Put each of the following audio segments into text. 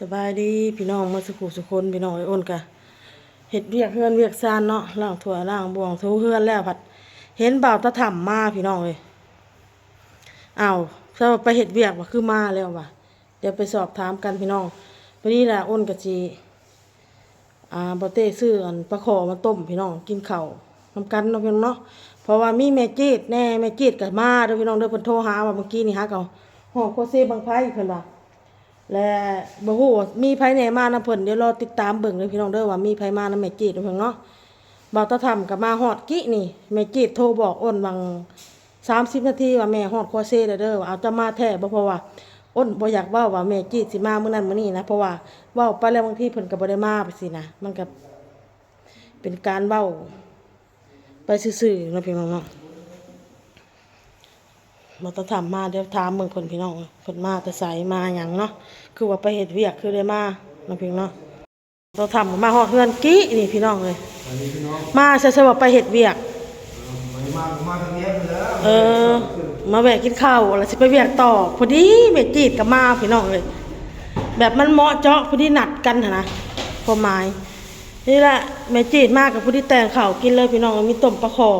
สบายดีพี่น้องมาสุขุสุคนพี่น้องไอ้อ้นกะเฮ็ดเวียกเฮือนเวียกซานเนาะล้างถ้วล้างบวงถูเฮือนแล้วผัด เห็นบ่าวตะถ่ำมาพี่น้องเลยอ้าวถ้าไปเฮ็ดเวียกว่าคือมาแล้วว่ะเดี๋ยวไปสอบถามกันพี่น้องวันนี้ละอ้นกะจีอ่าบ่เต้ซื้ออันปลาขอมาต้มพี่น้องกินเข้าวนำกันเนาะพี่น้องเนาะเพราะว่ามีแม่จีดแน่แม่จีดก็มาเด้อพี่น้องเด้อเพิ่นโทรหาว่าเมื่อกี้นี่ฮะเขาห้องโคเซบางไผเพิ่นว่า และบ่ฮู้มีไผแหน่มานำเพิ่นเดี๋ยวรอติดตามเบิ่งเด้อพี่น้องเด้อว่ามีไผมานำแม่จีดเด้อเพิ่นเนาะบ่าวตะทำก็มาฮอดกี้นี่แม่จีดโทรบอกอ้นวัง30 นาทีว่าแม่ฮอดคอเซ่แล้วเด้อว่าเอาจะมาแท้บ่เพราะว่าอ้นบ่อยากเว้าว่าแม่จีดสิมามื้อนั้นมื้อนี้นะเพราะว่าเว้าไปแล้วบางทีเพิ่นก็บ่ได้มาไปสินะมันก็เป็นการเว้าไปซื่อๆเนาะพี่น้องเนาะ มาตะถามมาเดี๋ยวถามเมืองคนพี่น้องเพิ่นมาแต่ใสมาหยังเนาะคือว่าไปเฮ็ดเวียกคือได้มาเนาะพี่น้องเนาะเราทำมาฮอเฮือนกี้นี่พี่น้องเลยอันนี้พี่น้องมาซะซะว่าไปเฮ็ดเวียกวันนี้มามาทางนี้ไปแล้วเออ มาแวะกินข้าวแล้วสิไปเวียกต่อพอดีแม่จีดก็มาพี่น้องเลย แบบมันเหมาะเจาะพอดีหนัดกันนะพอหมายนี่แหละแม่จีดมากกับพอดีแต่งข้าวกินเลยพี่น้องมีต้มปลาคอ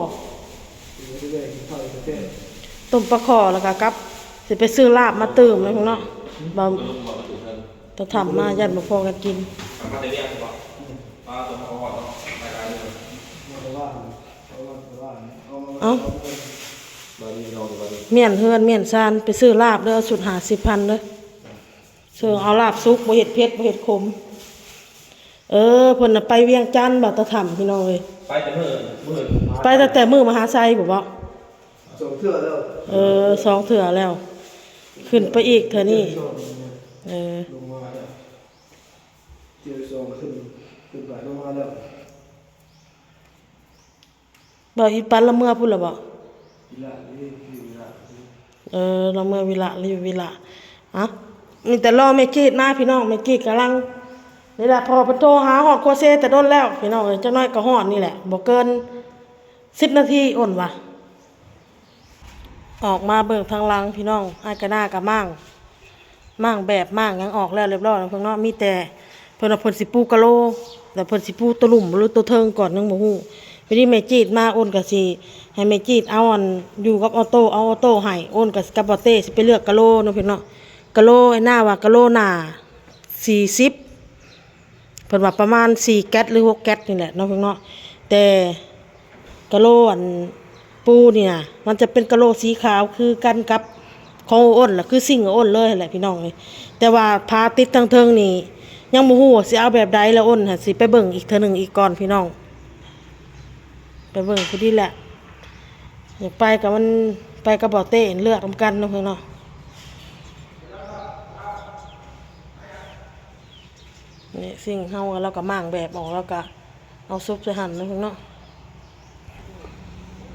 ต้ต้มปลาคอแล้วก็กับสิไปซื้อลาบมาเติมเลยพี่น้องบ่ต้องทำมายันมาพอกันกินมาเรียกบอกมาตัวเขาก่อนเนาะรายการนี้มาแต่ว่าเอามาแต่ว่าเอามาเอ้าบารีเราตัวบารีเมียนเฮือนเมียนซานไปซื้อลาบเด้อสุดหาสิบพันเด้อซื้อเอาลาบซุกบ่เห็ดเผ็ดบ่เห็ดขม เออเพิ่นน่ะไปเวียงจันทน์บ่ตะถ่ำพี่น้องเอ้ยไปแต่เมื่อเมื่อไปตั้งแต่มื้อมหาไซบ่บ่ ส่งเทื่อแล้วเออสองเถื่อแล้ว ขึ้นไปอีกเทื่อนี้เออ ลงมาแล้วเจอส่งขึ้นขึ้นไปลงมาแล้วบ่อีปันละเมื่อพุ่นล่ะบ่อีละนี่อีละเออละเมื่อวิละรีวิละอะมีแต่รอแม่กีดมาพี่น้องแม่กีดกำลังนี่แหละพอเพิ่นโทรหาฮอดโคเซแต่โดนแล้วพี่น้องเอ้ยจักหน่อยก็ฮอดนี่แหละบ่เกินสิบนาทีอ่อนวะ ออกมาเบิกทางลังพี่น้องอากระหน้ากับมั่งมั่งแบบมั่งยังออกแล้วเรียบร้อยแล้วเพิ่นเนาะมีแต่เพิ่นเอาเพิ่นสิปูกะโลแต่เพิ่นสิปูตัวหลุมหรือตัวเทิงก่อนยังบ่ฮู้ไปที่แม่จีดมาโอนก็สิให้แม่จีดเอาอันอยู่กับออโต้เอาออโต้ให้โอนกับกับบอเต้สิไปเลือกกะโลเนาะพี่เนาะกะโลไอ้หน้าว่ากะโลหน้า40เพิ่นว่าประมาณ4แก๊สหรือ6แก๊สนี่แหละเนาะพี่เนาะแต่กะโลอัน ปูเนี่นะมันจะเป็นกะโหลสีขาวคือกันกับของอ้นล่ะคือสิ่งอ้นเลยแหละพี่น้องเลยแต่ว่าพาติดทางเทิงนี่ยังบ่ฮู้ว่าสิเอาแบบใดแล้วอ้นหั่นสิไปเบิ่งอีกเทื่อหนึ่งอีกก่อนพี่น้อง ไปเบิ่งพอดีแหละอยากไปกับมันไปกับบ่อเต้เลือกนำกันนาะพี่น้องนี่สิ่งเฮาแล้วก็ม่างแบบออกแล้วก็เอาซุปใส่หั่นนาะพี่น้อง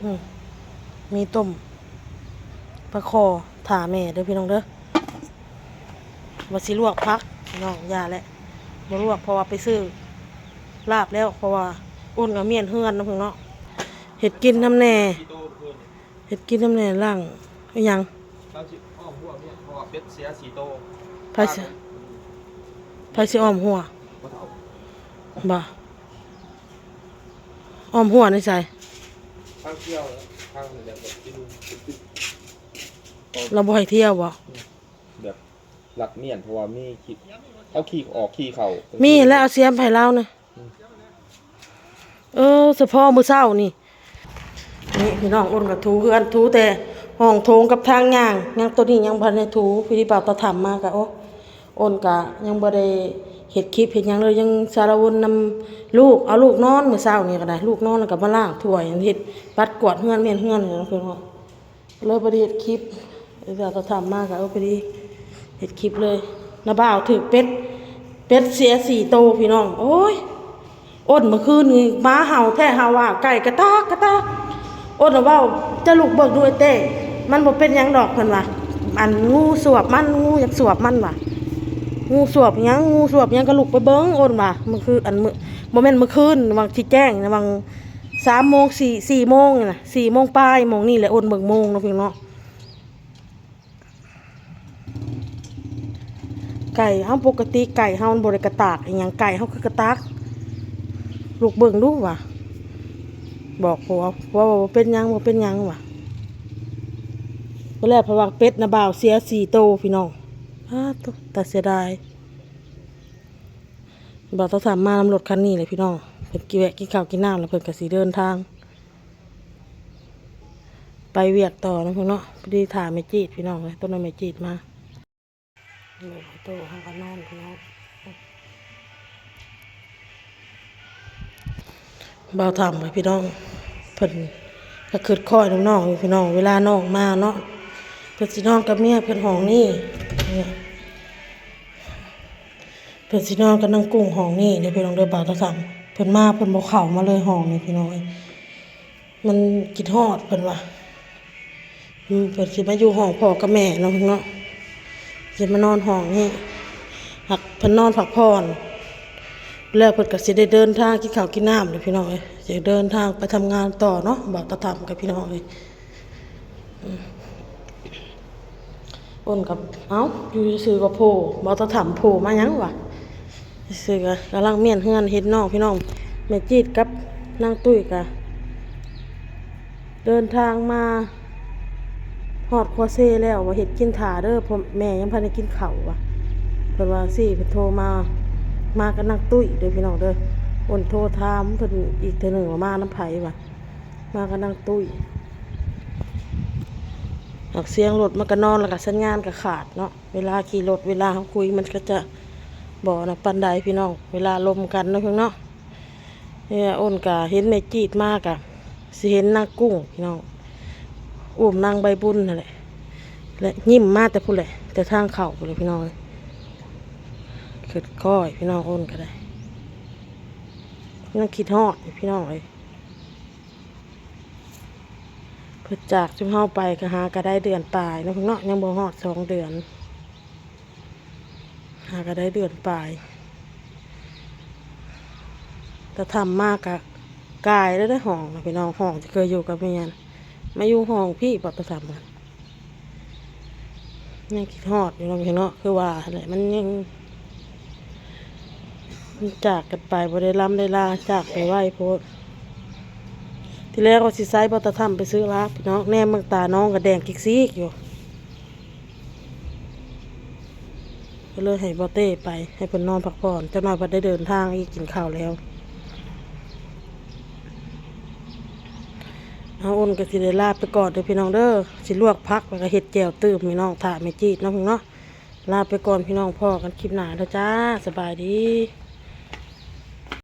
อืม มีต้มปลาคอถาแม่เด้อพี่น้องเด้อว่าสิลวกพักพี่น้องอยาแหละบ่ลวกเพราะว่าไปซื้อลาบแล้วเพราะว่าอุ่นกับเมียนเฮือนเนาะพี่น้องเนาะเห็ดกินน้ำแหน่ที่โตเพื่อนเห็ดกินน้ำแหน่ล่างอิหยังเราจิอ้อมหัวเนี่ยเพราะว่าเป็ดเสียสีโตไผสิไผสิอ้อมหัวก็เท่าบ่อ้อมหัวในใจ ข้างเที่ยวข้างแบบแบบกินเราบ่ให้เที่ยวบ่แบบหลักเมียนเพราะว่ามีขี้เอาขี้ออกขี้เข่ามีมีแล้วเอาเสียมไผเล่านะเออเฉพาะมื้อเช้านี่นี่พี่น้องอ้นกับถูคืออันถูแต่ห้องโถงกับทางย่างยังตัวนี้ยังบ่ทันได้ถูพี่ที่เป่าตะถามมากะโอ้อ้นกะยังบ่ได้ เฮ็ดคลิปเฮ็ดยังเลยยังสารวนนำลูกเอาลูกนอนมื้อเช้านี่ก็ได้ลูกนอนแล้วก็มาล้างถ้วยเฮ็ดปัดกวาดเฮือนเมียนเฮือนนี่เนาะเพิ่นว่าเลยบ่ได้เฮ็ดคลิปพี่เป่าตะถามมากะเอาไปดีเฮ็ดคลิปเลยน้าบ่าวถือเป็ดเป็ดเสียสี่โตพี่น้อง โอ้ยอ้นเมื่อคืนนี่ม้าเห่าแท้เห่าว่าไก่กระตากกระตากอ้นน่ะเว่าจะลูกเบิกด้วยเต้มันบ่เป็นยังดอกเพิ่นว่าอันงูสวบมันงูอยากสวบมันว่ะ งูสวบยังงูสวบยังก็ลุกไปเบิ่งอ้นว่ามื่อคืนอันมือบ่แม่นเมื่อคืนบางที่แจ้งนะบาง3โมง4 4โมงนี่น่โมงปลายโมงนี่แหละโอนเบิ่งโมงเนาะพี่น้องไก่เอ้าปกติไก่เฮาบ่ได้กระตากอีหยังไก่เฮาคือกระตากลูกเบิ่งดูว่ะบอกผัวว่าบ่เป็นยังบ่าเป็นยังว่ะบ่แล้วพระว่าเป็ดนะบ่าวเสียสี่โตพี่น้อง อ้าตแต่เสียดายบ่าวต้องถามมานำรถคันนี้เลยพี่น้องเพิ่นกิแวะกินข้าวกินน้ำแล้วเพิ่นก็สิเดินทาง ไปเวียกต่อนะพี่น้องพอดีถ่ามแม่จีดพี่น้องเลยต้นนั้นแม่จีดมาโอ้โตห้องก็นอนพี่น้องเบาทำเลยพี่น้องเพิ่นก็คืดคอยน้องๆอยู่พี่น้อง เวลาน้องมาเนาะเพิ่นสินอนกับเมียเพิ่นห้องนี่ เนี่ยเพิ่นสินอนกับนางกุ้งห้องนี่เดี๋ยวพี่น้องเด้อเบาตะทำเพิ่อนมาเพิ่อนบ่เข้ามาเลยห้องนี่พี่น้องเอ้ยมันกิดฮอดเพิ่อนว่าอืมเพิ่นสิมาอยู่ห้องพ่อกับแม่เนาะเนเนาะสิมานอนห้องนี่หักเพิ่นนอนพักผ่อนแล้วเพิ่นก็สิได้เดินทางกินข้าวกินน้ำเลยพี่น้องเอ้ยสิเดินทางไปทำงานต่อเนาะบ่าวตะทำกับพี่น้องเอ้ย อ้นกับเอ้าอยู่ซื่อกับโพบ่าวตะทำโพมายังวะซื่อๆก็กำลังเมียนเฮือนเฮ็ดน้องพี่น้องแม่จีดกับนางตุ้ยก็เดินทางมาฮอดครัวเซ่แล้วว่าเฮ็ดกินถาเด้อพ่อแม่ยังพันได้กินเข้าว่ะเพิ่นว่าสิเพิ่นโทรมามากับนักตุ้ยเด้อพี่น้องเด้ออ้นโทรถามเพิ่นอีกเทื่อหนึงว่ามาน้ำไผ่ว่ะมากับนักตุ้ย ออกเสียงรถมันก็นอนแล้วก็สัญญาณก็ขาดเนาะเวลาขี่รถเวลาเขาคุยมันก็จะบ่นะปันใดพี่น้อง เวลาลมกันเนาะพี่องเนาะเนี่ยอ้นก็เห็นแมจีดมากอะสิเห็นนางกุ้งพี่น้องอุ้มนางใบบุญนั่นแหละและยิ้มมากแต่พูดแหละแต่ทางเข่าเลยพี่น้องเกิดก้อยพี่น้องอ้นก็ได้พี่น้องคิดฮอดพี่น้องเลย พื่อจากจุ่มเฮาไปก็หาก็ได้เดือนปลายเนะพี่น้องยังบ่ฮอดสองเดือน หาก็ได้เดือนปลายแต่ทำมากกะกายแล้วได้ห้องนะพี่น้องห้องที่เคยอยู่กับเมียนมาอยู่ห้องพี่ปรับประสามกันยังคิดฮอดอยู่นะพี่เนาะคือว่าอะไรมันยังจากกันไปบ่ได้ล้ำได้ลาจากไปไหวโพด ที่แรกก็สิไซบอตะทำไปซื้อลาพี่น้องแนมเมืองตาน้องก็แดงกิกซีกอยู่ก็เลยให้บอเต้ไปให้เพิ่นนอนพักผ่อนเจ้าน้อยพิ่นได้เดินทางอีกกินข้าวแล้วเอาอ้นก็สิได้ลาไปก่อนเด้อพี่น้องเด้อสิลวกพักแล้วก็เห็ดแจ่วตื้มพี่น้องถ่าไม่จีดน้องเนาะลาไปก่อนพี่น้องพ่อกันคลิปหนาแล้วจ้าสบายดี